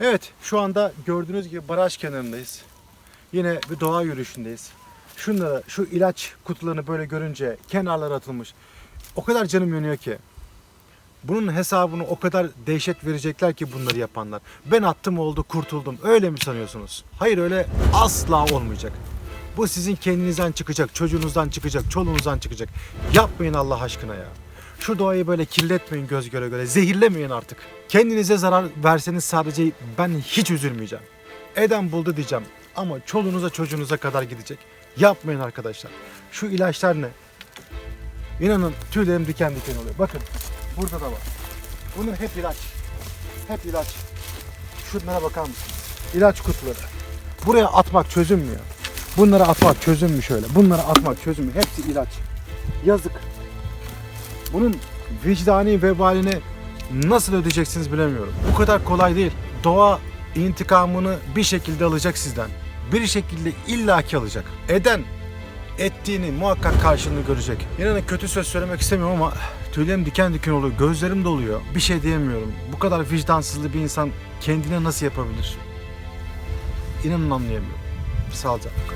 Evet, şu anda gördüğünüz gibi baraj kenarındayız. Yine bir doğa yürüyüşündeyiz. Şunları, şu ilaç kutularını böyle görünce kenarlara atılmış. O kadar canım yanıyor ki. Bunun hesabını o kadar dehşet verecekler ki bunları yapanlar. Ben attım oldu kurtuldum. Öyle mi sanıyorsunuz? Hayır öyle asla olmayacak. Bu sizin kendinizden çıkacak, çocuğunuzdan çıkacak, çoluğunuzdan çıkacak. Yapmayın Allah aşkına ya. Şu doğayı böyle kirletmeyin göz göre göre. Zehirlemeyin artık. Kendinize zarar verseniz sadece ben hiç üzülmeyeceğim. Eden buldu diyeceğim. Ama çoluğunuza çocuğunuza kadar gidecek. Yapmayın arkadaşlar. Şu ilaçlar ne? İnanın tüylerim diken diken oluyor. Bakın burada da var. Bunun hep ilaç. Hep ilaç. Şunlara bakar mısınız? İlaç kutuları. Buraya atmak çözüm mü ya? Bunları atmak çözüm mü şöyle? Bunları atmak çözüm mü? Hepsi ilaç. Yazık. Bunun vicdani vebalini nasıl ödeyeceksiniz bilemiyorum. Bu kadar kolay değil. Doğa intikamını bir şekilde alacak sizden. Bir şekilde illaki alacak. Eden ettiğini muhakkak karşılığını görecek. İnanın kötü söz söylemek istemiyorum ama tüylerim diken diken oluyor, gözlerim doluyor. Bir şey diyemiyorum. Bu kadar vicdansızlı bir insan kendine nasıl yapabilir? İnanın anlayamıyorum. Sağlıcakla.